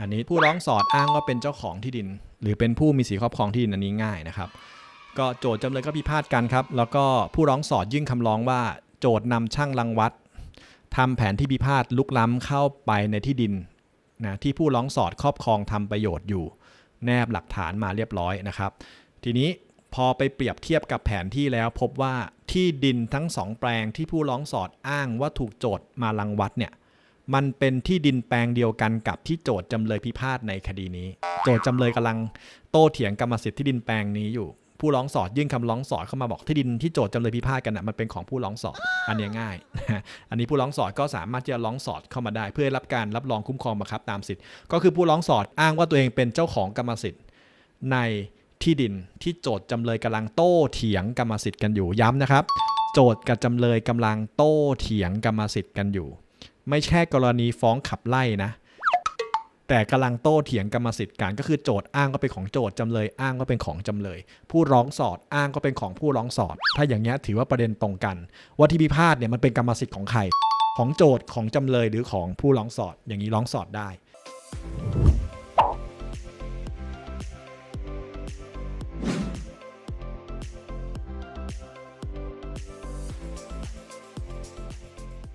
อันนี้ผู้ร้องสอดอ้างว่าเป็นเจ้าของที่ดิน หรือเป็นผู้มีสิทธิครอบครองที่ดินอันนี้ง่ายนะครับ ก็โจทย์จำเลยก็พิพาทกันครับ แล้วก็ผู้ร้องสอดยื่นคำร้องว่า โจทย์นำช่างรังวัดทำแผนที่พิพาทลุกล้ำเข้าไปในที่ดินนะที่ผู้ร้องสอดครอบครองทำประโยชน์อยู่ แนบหลักฐานมาเรียบร้อยนะครับ ทีนี้พอไปเปรียบเทียบกับแผนที่แล้วพบว่าที่ดินทั้งสองแปลงที่ผู้ร้องสอดอ้างว่าถูกโจทย์มารังวัดเนี่ย มันเป็นที่ดินแปลงเดียวกันกับที่โจทย์จำเลยพิพาทในคดีนี้ โจทย์จำเลยกำลังโต้เถียงกรรมสิทธิ์ที่ดินแปลงนี้อยู่ ผู้ร้องสอดยื่นคำร้องสอดเข้ามาบอกที่ดินที่โจทย์จำเลยพิพาทกันน่ะมันเป็นของผู้ร้องสอดอันนี้ง่ายอันนี้ผู้ร้องสอดก็สามารถที่จะร้องสอดเข้ามาได้ เพื่อรับการรับรองคุ้มครองบังคับตามสิทธิ์ก็คือผู้ร้องสอดอ้างว่าตัวเองเป็นเจ้าของกรรมสิทธิ์ในที่ดินที่โจทย์จำเลยกำลังโต้เถียงกรรมสิทธิ์กันอยู่ย้ำนะครับ โจทย์กับจำเลยกำลังโต้เถียงกรรมสิทธิ์กันอยู่ ไม่ใช่กรณีฟ้องขับไล่นะ แต่กำลังโต้เถียงกรรมสิทธิ์กันก็คือโจทย์อ้างก็เป็นของโจทย์จำเลยอ้างก็เป็นของจำเลย ผู้ร้องสอดอ้างก็เป็นของผู้ร้องสอด ถ้าอย่างนี้ถือว่าประเด็นตรงกัน ว่าที่พิพาทเนี่ยมันเป็นกรรมสิทธิ์ของใคร ของโจทย์ของจำเลยหรือของผู้ร้องสอดอย่างนี้ร้องสอดได้